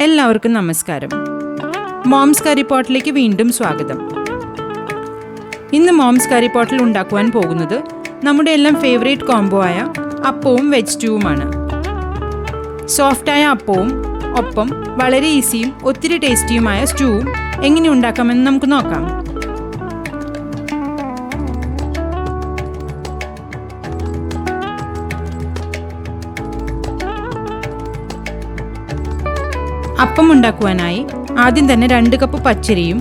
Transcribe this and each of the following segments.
എല്ലാവർക്കും നമസ്കാരം. മോംസ് കറി പോട്ടിലേക്ക് വീണ്ടും സ്വാഗതം. ഇന്ന് മോംസ് കറി പോട്ടിൽ ഉണ്ടാക്കുവാൻ പോകുന്നത് നമ്മുടെ എല്ലാം ഫേവറേറ്റ് കോംബോ ആയ അപ്പവും വെജ് സ്റ്റൂവുമാണ് സോഫ്റ്റായ അപ്പവും ഒപ്പം വളരെ ഈസിയും ഒത്തിരി ടേസ്റ്റിയുമായ സ്റ്റൂവും എങ്ങനെ ഉണ്ടാക്കാമെന്ന് നമുക്ക് നോക്കാം. അപ്പം ഉണ്ടാക്കുവാനായി ആദ്യം തന്നെ രണ്ട് കപ്പ് പച്ചരിയും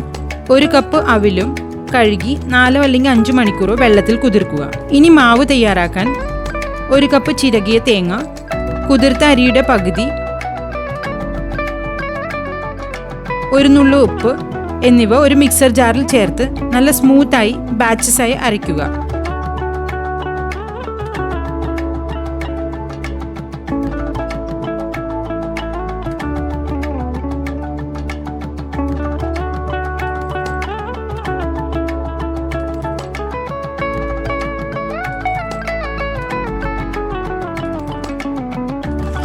ഒരു കപ്പ് അവിലും കഴുകി നാലോ അല്ലെങ്കിൽ അഞ്ച് മണിക്കൂറോ വെള്ളത്തിൽ കുതിർക്കുക. ഇനി മാവ് തയ്യാറാക്കാൻ ഒരു കപ്പ് ചിരകിയ തേങ്ങ കുതിർത്ത അരിയുടെ പകുതി ഒരു നുള്ളു ഉപ്പ് എന്നിവ ഒരു മിക്സർ ജാറിൽ ചേർത്ത് നല്ല സ്മൂത്തായി ബാച്ചസായി അരയ്ക്കുക.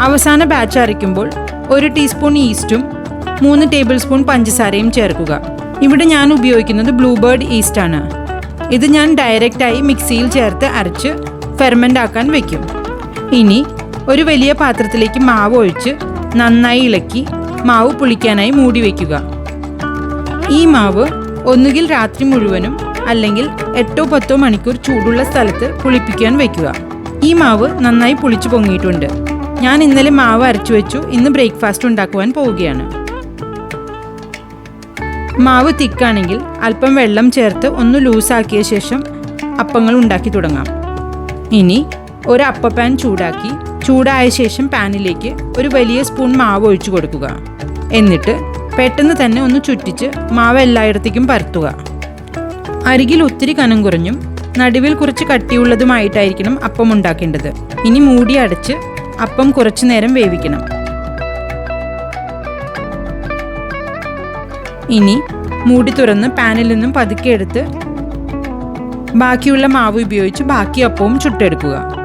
അവസാന ബാച്ച് അരയ്ക്കുമ്പോൾ ഒരു ടീസ്പൂൺ ഈസ്റ്റും മൂന്ന് ടേബിൾ സ്പൂൺ പഞ്ചസാരയും ചേർക്കുക. ഇവിടെ ഞാൻ ഉപയോഗിക്കുന്നത് ബ്ലൂബേർഡ് ഈസ്റ്റ് ആണ്. ഇത് ഞാൻ ഡയറക്റ്റായി മിക്സിയിൽ ചേർത്ത് അരച്ച് ഫെർമെന്റ് ആക്കാൻ വയ്ക്കും ഇനി ഒരു വലിയ പാത്രത്തിലേക്ക് മാവ് ഒഴിച്ച് നന്നായി ഇളക്കി മാവ് പുളിക്കാനായി മൂടി വയ്ക്കുക ഈ മാവ് ഒന്നുകിൽ രാത്രി മുഴുവനും അല്ലെങ്കിൽ എട്ടോ പത്തോ മണിക്കൂർ ചൂടുള്ള സ്ഥലത്ത് പുളിപ്പിക്കാൻ വയ്ക്കുക ഈ മാവ് നന്നായി പുളിച്ചു പൊങ്ങിയിട്ടുണ്ട്. ഞാൻ ഇന്നലെ മാവ് അരച്ചു വെച്ചു. ഇന്ന് ബ്രേക്ക്ഫാസ്റ്റ് ഉണ്ടാക്കുവാൻ പോവുകയാണ്. മാവ് തിക്കാണെങ്കിൽ അല്പം വെള്ളം ചേർത്ത് ഒന്ന് ലൂസാക്കിയ ശേഷം അപ്പങ്ങൾ ഉണ്ടാക്കി തുടങ്ങാം. ഇനി ഒരു അപ്പ പാൻ ചൂടാക്കി ചൂടായ ശേഷം പാനിലേക്ക് ഒരു വലിയ സ്പൂൺ മാവ് ഒഴിച്ചു കൊടുക്കുക. എന്നിട്ട് പെട്ടെന്ന് തന്നെ ഒന്ന് ചുറ്റിച്ച് മാവ് എല്ലായിടത്തേക്കും പരത്തുക. അരികിൽ ഒത്തിരി കനം കുറഞ്ഞും നടുവിൽ കുറച്ച് കട്ടിയുള്ളതുമായിട്ടായിരിക്കണം അപ്പം ഉണ്ടാക്കേണ്ടത്. ഇനി മൂടി അടച്ച് അപ്പം കുറച്ചു നേരം വേവിക്കണം. ഇനി മൂടി തുറന്ന് പാനിൽ നിന്നും പതുക്കെ എടുത്ത് ബാക്കിയുള്ള മാവ് ഉപയോഗിച്ച് ബാക്കി അപ്പവും ചുട്ടെടുക്കുക.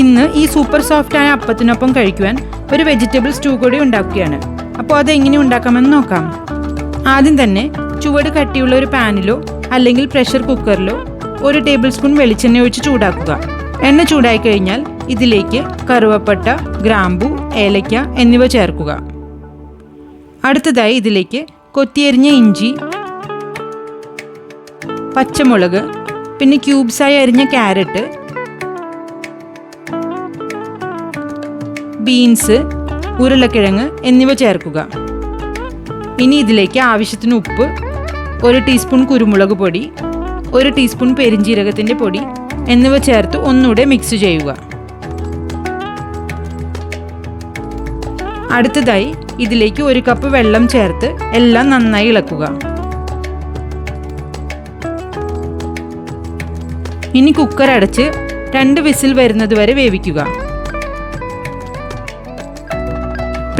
ഇന്ന് ഈ സൂപ്പർ സോഫ്റ്റ് ആയ അപ്പത്തിനൊപ്പം കഴിക്കുവാൻ ഒരു വെജിറ്റബിൾ സ്റ്റൂ കൂടി ഉണ്ടാക്കുകയാണ്. അപ്പോൾ അത് എങ്ങനെ ഉണ്ടാക്കാമെന്ന് നോക്കാം. ആദ്യം തന്നെ ചുവട് കട്ടിയുള്ള ഒരു പാനിലോ അല്ലെങ്കിൽ പ്രഷർ കുക്കറിലോ ഒരു ടേബിൾ സ്പൂൺ വെളിച്ചെണ്ണ ഒഴിച്ച് ചൂടാക്കുക. എണ്ണ ചൂടായി കഴിഞ്ഞാൽ ഇതിലേക്ക് കറുവപ്പട്ട ഗ്രാമ്പു ഏലയ്ക്ക എന്നിവ ചേർക്കുക. അടുത്തതായി ഇതിലേക്ക് കൊത്തിയരിഞ്ഞ ഇഞ്ചി പച്ചമുളക് പിന്നെ ക്യൂബ്സായി അരിഞ്ഞ ക്യാരറ്റ് ബീൻസ് ഉരുളക്കിഴങ്ങ് എന്നിവ ചേർക്കുക. ഇനി ഇതിലേക്ക് ആവശ്യത്തിന് ഉപ്പ് ഒരു ടീസ്പൂൺ കുരുമുളക് പൊടി ഒരു ടീസ്പൂൺ പെരിഞ്ജീരകത്തിന്റെ പൊടി എന്നിവ ചേർത്ത് ഒന്നുകൂടെ മിക്സ് ചെയ്യുക. അടുത്തതായി ഇതിലേക്ക് ഒരു കപ്പ് വെള്ളം ചേർത്ത് എല്ലാം നന്നായി ഇളക്കുക. ഇനി കുക്കർ അടച്ച് രണ്ട് വിസിൽ വരുന്നത് വരെ വേവിക്കുക.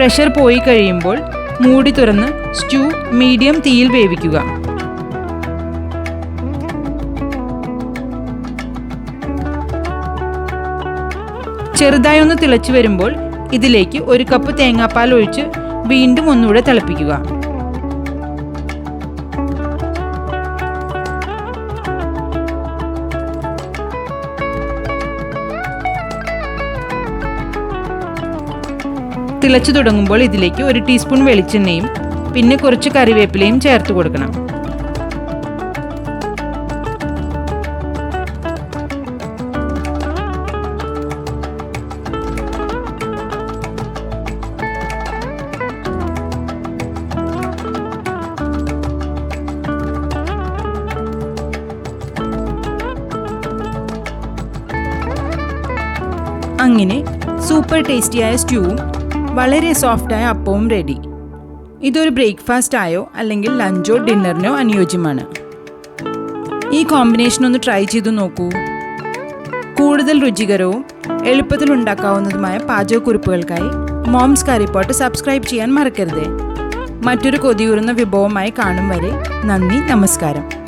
പ്രഷർ പോയി കഴിയുമ്പോൾ മൂടി തുറന്ന് സ്റ്റൂ മീഡിയം തീയിൽ വേവിക്കുക. ചെറുതായി ഒന്ന് തിളച്ചു വരുമ്പോൾ ഇതിലേക്ക് ഒരു കപ്പ് തേങ്ങാപ്പാൽ ഒഴിച്ച് വീണ്ടും ഒന്നുകൂടെ തിളപ്പിക്കുക. തിളച്ചു തുടങ്ങുമ്പോൾ ഇതിലേക്ക് ഒരു ടീസ്പൂൺ വെളിച്ചെണ്ണയും പിന്നെ കുറച്ച് കറിവേപ്പിലയും ചേർത്ത് കൊടുക്കണം. അങ്ങനെ സൂപ്പർ ടേസ്റ്റിയായ സ്റ്റ്യൂവും വളരെ സോഫ്റ്റായ അപ്പവും റെഡി ഇതൊരു ബ്രേക്ക്ഫാസ്റ്റ് ആയോ അല്ലെങ്കിൽ ലഞ്ചോ ഡിന്നറിനോ അനുയോജ്യമാണ്. ഈ കോമ്പിനേഷൻ ഒന്ന് ട്രൈ ചെയ്തു നോക്കൂ. കൂടുതൽ രുചികരവും എളുപ്പത്തിൽ ഉണ്ടാക്കാവുന്നതുമായ പാചകക്കുറിപ്പുകൾക്കായി മോംസ് കറിപ്പോട്ട് സബ്സ്ക്രൈബ് ചെയ്യാൻ മറക്കരുത്. മറ്റൊരു കൊതിയൂറുന്ന വിഭവമായി കാണും വരെ നന്ദി നമസ്കാരം.